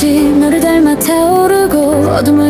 빛이 너를 닮아 타오르고 어둠을